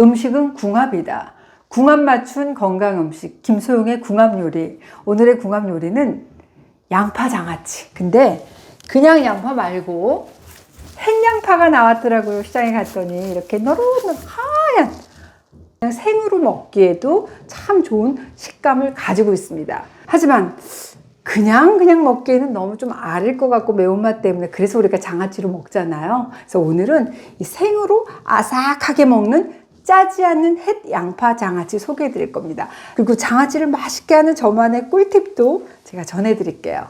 음식은 궁합이다. 궁합 맞춘 건강 음식 김소용의 궁합 요리. 오늘의 궁합 요리는 양파 장아찌. 근데 그냥 양파 말고 햇양파가 나왔더라고요. 시장에 갔더니 이렇게 노릇노릇 하얀 그냥 생으로 먹기에도 참 좋은 식감을 가지고 있습니다. 하지만 그냥 그냥 먹기에는 너무 좀 아릴 것 같고 매운맛 때문에 그래서 우리가 장아찌로 먹잖아요. 그래서 오늘은 이 생으로 아삭하게 먹는 짜지 않는 햇 양파 장아찌 소개해 드릴 겁니다. 그리고 장아찌를 맛있게 하는 저만의 꿀팁도 제가 전해 드릴게요.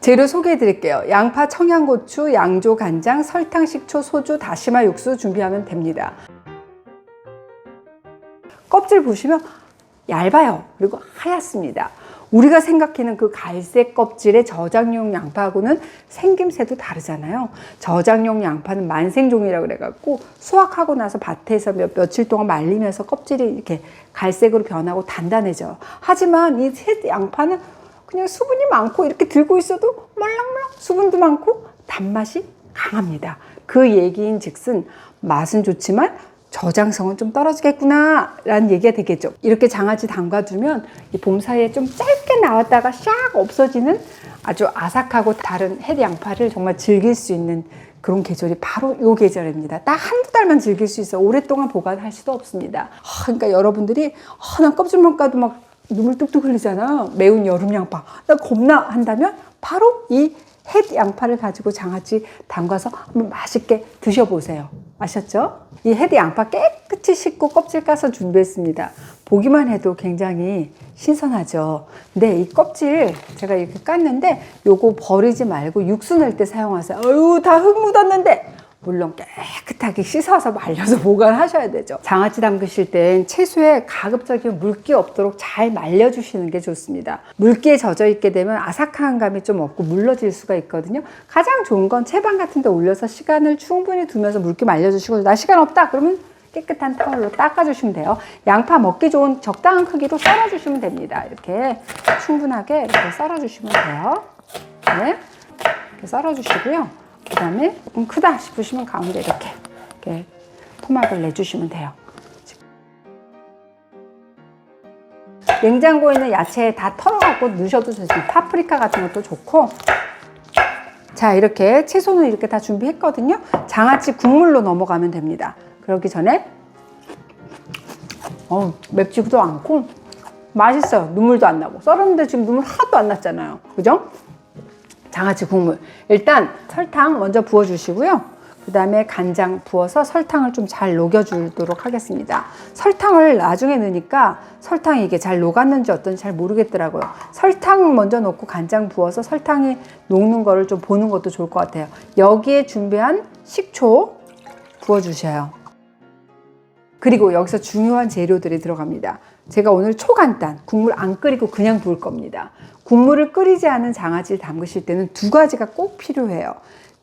재료 소개해 드릴게요. 양파, 청양고추, 양조, 간장, 설탕, 식초, 소주, 다시마 육수 준비하면 됩니다. 껍질 보시면 얇아요. 그리고 하얗습니다. 우리가 생각하는 그 갈색 껍질의 저장용 양파하고는 생김새도 다르잖아요. 저장용 양파는 만생종이라고 그래갖고 수확하고 나서 밭에서 몇, 며칠 동안 말리면서 껍질이 이렇게 갈색으로 변하고 단단해져요. 하지만 이 새 양파는 그냥 수분이 많고 이렇게 들고 있어도 말랑말랑 수분도 많고 단맛이 강합니다. 그 얘기인 즉슨 맛은 좋지만 저장성은 좀 떨어지겠구나 라는 얘기가 되겠죠. 이렇게 장아찌 담가두면 이봄 사이에 좀 짧게 나왔다가 샥 없어지는 아주 아삭하고 다른 햇 양파를 정말 즐길 수 있는 그런 계절이 바로 요 계절입니다. 딱 한두 달만 즐길 수 있어. 오랫동안 보관할 수도 없습니다. 아, 그러니까 여러분들이 아, 난 껍질만 까도 막 눈물 뚝뚝 흘리잖아. 매운 여름 양파. 나 겁나 한다면 바로 이햇 양파를 가지고 장아찌 담가서 한번 맛있게 드셔보세요. 아셨죠? 이햇 양파 깨끗이 씻고 껍질 까서 준비했습니다. 보기만 해도 굉장히 신선하죠. 근데 이 껍질 제가 이렇게 깠는데 요거 버리지 말고 육수 낼 때 사용하세요. 어유 다 흙 묻었는데 물론 깨끗하게 씻어서 말려서 보관하셔야 되죠. 장아찌 담그실 땐 채소에 가급적이면 물기 없도록 잘 말려주시는 게 좋습니다. 물기에 젖어 있게 되면 아삭한 감이 좀 없고 물러질 수가 있거든요. 가장 좋은 건 채반 같은 데 올려서 시간을 충분히 두면서 물기 말려주시고 나 시간 없다 그러면 깨끗한 타월로 닦아주시면 돼요. 양파 먹기 좋은 적당한 크기로 썰어주시면 됩니다. 이렇게 충분하게 이렇게 썰어주시면 돼요. 네. 이렇게 썰어주시고요. 그 다음에 조금 크다 싶으시면 가운데 이렇게, 이렇게 토막을 내주시면 돼요. 냉장고에 있는 야채 다 털어갖고 넣으셔도 좋습니다. 파프리카 같은 것도 좋고. 자, 이렇게 채소는 이렇게 다 준비했거든요. 장아찌 국물로 넘어가면 됩니다. 그러기 전에, 어, 맵지도 않고, 맛있어요. 눈물도 안 나고. 썰었는데 지금 눈물 하나도 안 났잖아요. 그죠? 장아찌 국물. 일단 설탕 먼저 부어주시고요. 그 다음에 간장 부어서 설탕을 좀 잘 녹여주도록 하겠습니다. 설탕을 나중에 넣으니까 설탕이 이게 잘 녹았는지 어떤지 잘 모르겠더라고요. 설탕 먼저 넣고 간장 부어서 설탕이 녹는 거를 좀 보는 것도 좋을 것 같아요. 여기에 준비한 식초 부어주셔요. 그리고 여기서 중요한 재료들이 들어갑니다. 제가 오늘 초간단, 국물 안 끓이고 그냥 부을 겁니다. 국물을 끓이지 않은 장아찌를 담그실 때는 두 가지가 꼭 필요해요.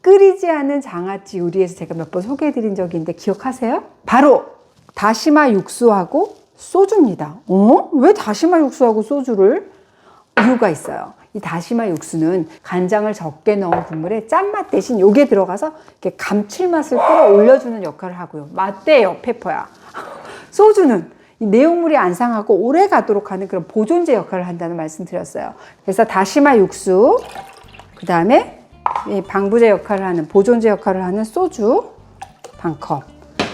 끓이지 않은 장아찌 요리에서 제가 몇 번 소개해 드린 적이 있는데 기억하세요? 바로 다시마 육수하고 소주입니다. 어? 왜 다시마 육수하고 소주를? 이유가 있어요. 이 다시마 육수는 간장을 적게 넣은 국물에 짠맛 대신 요게 들어가서 이렇게 감칠맛을 끌어올려주는 역할을 하고요. 맞대요, 페퍼야. 소주는 이 내용물이 안 상하고 오래 가도록 하는 그런 보존제 역할을 한다는 말씀 드렸어요. 그래서 다시마 육수, 그 다음에 이 방부제 역할을 하는 보존제 역할을 하는 소주 반 컵,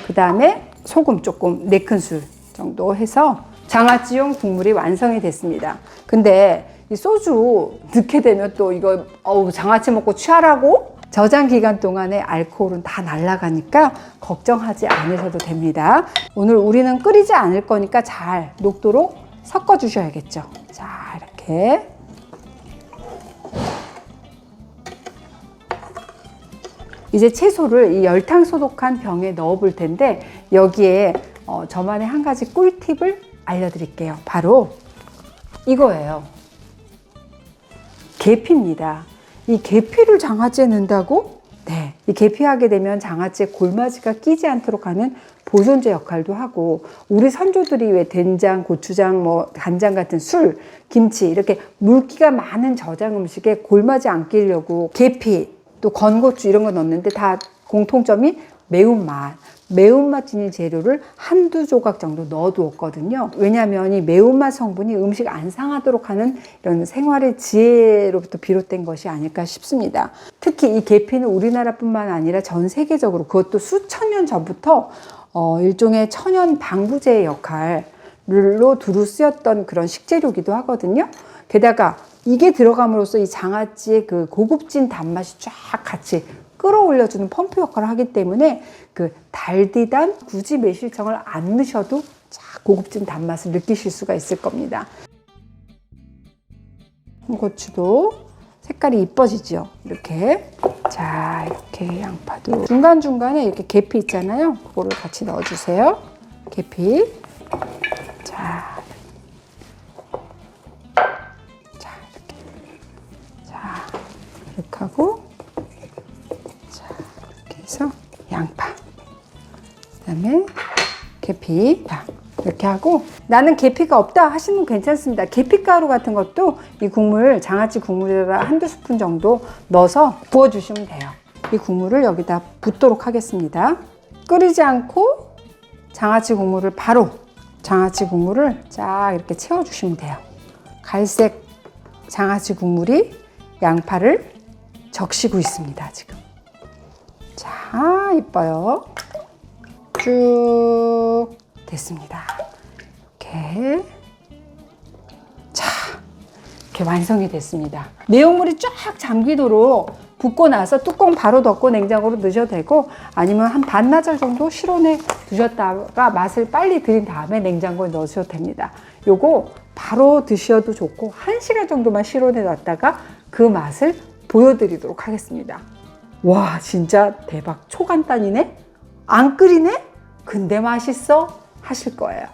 그 다음에 소금 조금 네 큰술 정도 해서 장아찌용 국물이 완성이 됐습니다. 근데 이 소주 넣게 되면 또 이거 어우 장아찌 먹고 취하라고 저장 기간 동안에 알코올은 다 날아가니까 걱정하지 않으셔도 됩니다. 오늘 우리는 끓이지 않을 거니까 잘 녹도록 섞어 주셔야겠죠. 자, 이렇게. 이제 채소를 이 열탕 소독한 병에 넣어 볼 텐데 여기에 어, 저만의 한 가지 꿀팁을 알려드릴게요. 바로 이거예요. 계피입니다. 이 계피를 장아찌에 넣는다고? 네. 이 계피하게 되면 장아찌에 골마지가 끼지 않도록 하는 보존제 역할도 하고 우리 선조들이 왜 된장, 고추장, 뭐 간장 같은 술, 김치 이렇게 물기가 많은 저장 음식에 골마지 안 끼려고 계피 또 건고추 이런 거 넣는데 다 공통점이 매운맛. 매운맛 진인 재료를 한두 조각 정도 넣어두었거든요. 왜냐하면 이 매운맛 성분이 음식 안 상하도록 하는 이런 생활의 지혜로부터 비롯된 것이 아닐까 싶습니다. 특히 이 계피는 우리나라뿐만 아니라 전 세계적으로 그것도 수천 년 전부터 어, 일종의 천연 방부제의 역할로 두루 쓰였던 그런 식재료기도 하거든요. 게다가 이게 들어감으로써 이 장아찌의 그 고급진 단맛이 쫙 같이 끌어올려주는 펌프 역할을 하기 때문에 그 달디단 굳이 매실청을 안 넣으셔도 쫙 고급진 단맛을 느끼실 수가 있을 겁니다. 홍고추도 색깔이 이뻐지죠. 이렇게. 자, 이렇게 양파도 중간중간에 이렇게 계피 있잖아요. 그거를 같이 넣어주세요. 계피. 자. 자, 양파. 그 다음에 계피. 자, 이렇게 하고 나는 계피가 없다 하시는 분 괜찮습니다. 계피가루 같은 것도 이 국물, 장아찌 국물에다 한두 스푼 정도 넣어서 부어 주시면 돼요. 이 국물을 여기다 붓도록 하겠습니다. 끓이지 않고 장아찌 국물을 바로 장아찌 국물을 쫙 이렇게 채워 주시면 돼요. 갈색 장아찌 국물이 양파를 적시고 있습니다, 지금. 자, 이뻐요. 쭉 됐습니다. 이렇게. 자, 이렇게 완성이 됐습니다. 내용물이 쫙 잠기도록 붓고 나서 뚜껑 바로 덮고 냉장고로 넣으셔도 되고 아니면 한 반나절 정도 실온에 두셨다가 맛을 빨리 들인 다음에 냉장고에 넣으셔도 됩니다. 요거 바로 드셔도 좋고 한시간 정도만 실온에 놨다가 그 맛을 보여드리도록 하겠습니다. 와, 진짜 대박. 초간단이네? 안 끓이네? 근데 맛있어? 하실 거예요.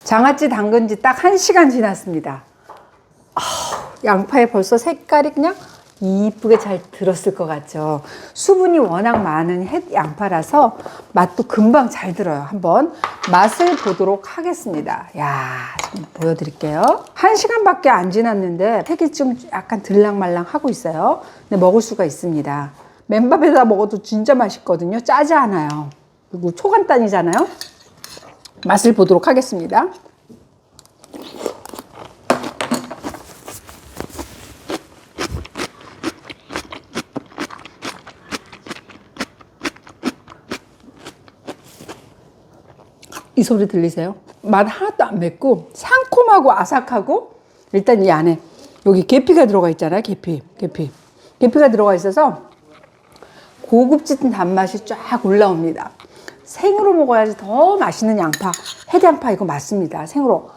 장아찌 담근 지딱 1시간 지났습니다. 아우, 양파에 벌써 색깔이 그냥 이쁘게 잘 들었을 것 같죠. 수분이 워낙 많은 햇 양파라서 맛도 금방 잘 들어요. 한번 맛을 보도록 하겠습니다. 야, 지금 보여드릴게요. 한 시간밖에 안 지났는데 색이 좀 약간 들랑말랑 하고 있어요. 근데 먹을 수가 있습니다. 맨밥에다 먹어도 진짜 맛있거든요. 짜지 않아요. 그리고 초간단이잖아요. 맛을 보도록 하겠습니다. 이 소리 들리세요? 맛 하나도 안 맵고 상콤하고 아삭하고 일단 이 안에 여기 계피가 들어가 있잖아요. 계피, 계피, 계피가 들어가 있어서 고급진 단맛이 쫙 올라옵니다. 생으로 먹어야지 더 맛있는 양파, 해장파 이거 맞습니다. 생으로.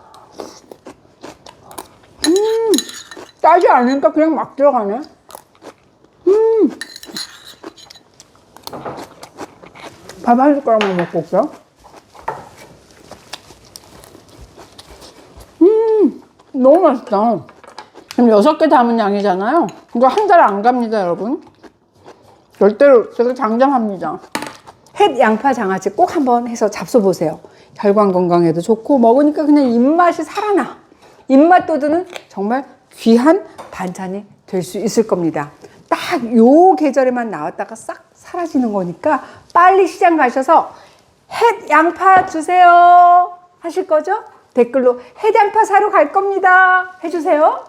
음, 짜지 않으니까 그냥 막 들어가네. 음. 밥 한 숟가락만 먹고 올게요. 음, 너무 맛있다. 지금 여섯 개 담은 양이잖아요. 이거 한 달 안 갑니다, 여러분. 절대로 제가 장담합니다. 햇 양파 장아찌 꼭 한번 해서 잡숴보세요. 혈관 건강에도 좋고 먹으니까 그냥 입맛이 살아나. 입맛 돋우는 정말 귀한 반찬이 될 수 있을 겁니다. 딱 요 계절에만 나왔다가 싹 사라지는 거니까 빨리 시장 가셔서 햇 양파 주세요 하실 거죠? 댓글로 햇 양파 사러 갈 겁니다 해주세요.